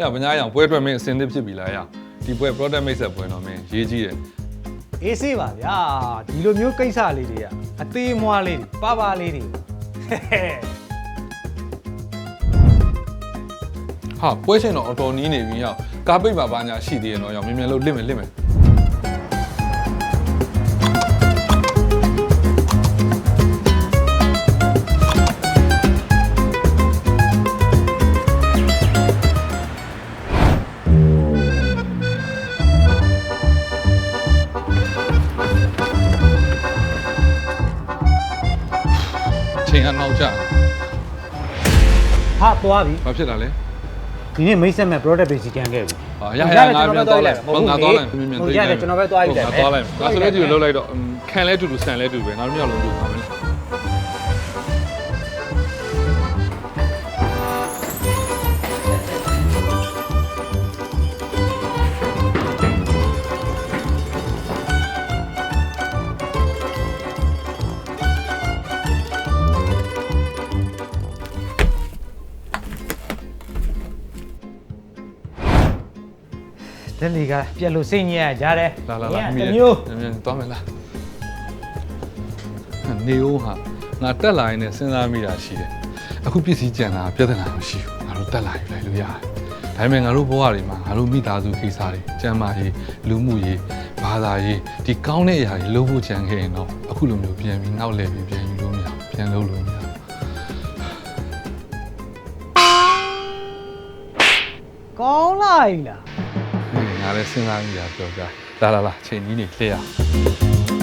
ရဗညာရောင်ပွဲအတွက်မင်းအစင်သစ်ဖြစ်ပြီလားရဒီပွဲ product mix ဆက်ပွဲတော့မင်းရေးကြီးတယ်အေးဆေးပါဗျာဒီလိုမျိုးကိစ္စလေးတွေကအသေးအမွားလေးတွေပါပါလေးတွေဟဲ့ဟဲ့ဟာပွဲချိန်တော့အတော်နီးနေပြီရောက်ကားပိတ်ပါပါညာရှိသေးရတော့ရောက်မြင်မြန်လို့လစ်မယ်လစ်မယ် ကနောက်ကျဟာသွားပြီဘာဖြစ်တာလဲဒီနေ့မိတ်ဆက်မဲ့ product base ကန်ခဲ့ပြီဟာရရငါပြန်သွားလိုက်ဘာငါသွားလိုက်မြင်မြန်ဟုတ်ရတယ်ကျွန်တော်ပဲသွားလိုက်တယ်ငါသွားလိုက်ငါဆိုလဲဒီလိုလုပ်လိုက်တော့ခံလဲတူတူဆန်လဲတူပဲငါတို့မြောက်လုံးတူပါမယ် က်လီကပြက်လို့စိတ်ညစ်ရကြတယ်လာလာလာတမျိုးမြင်မြန်သွားမယ်လားနေဦးဟာငါတက်လာရင်လည်းစဉ်းစားမိတာရှိတယ်အခုပစ္စည်းကြံတာပြဿနာမရှိဘူးငါတို့တက်လာယူလိုက်လို့ရတယ်ဒါပေမဲ့ငါတို့ဘဝတွေမှာငါတို့မိသားစုကိစ္စတွေကျန်းမာရေးလူမှုရေးဘာသာရေးဒီကောင်းတဲ့အရာတွေလုပ်ဖို့ကြံခဲ့ရင်တော့အခုလိုမျိုးပြန်ပြီးနောက်လဲပြီးပြန်ယူလို့မရဘူးပြန်လုပ်လို့မရဘူးကောင်းလိုက်လားဟင်းငါ လည်းစဉ်းစားမိတာပြောကြလာလာလာချိန်ကြီးနေလှည့်ရ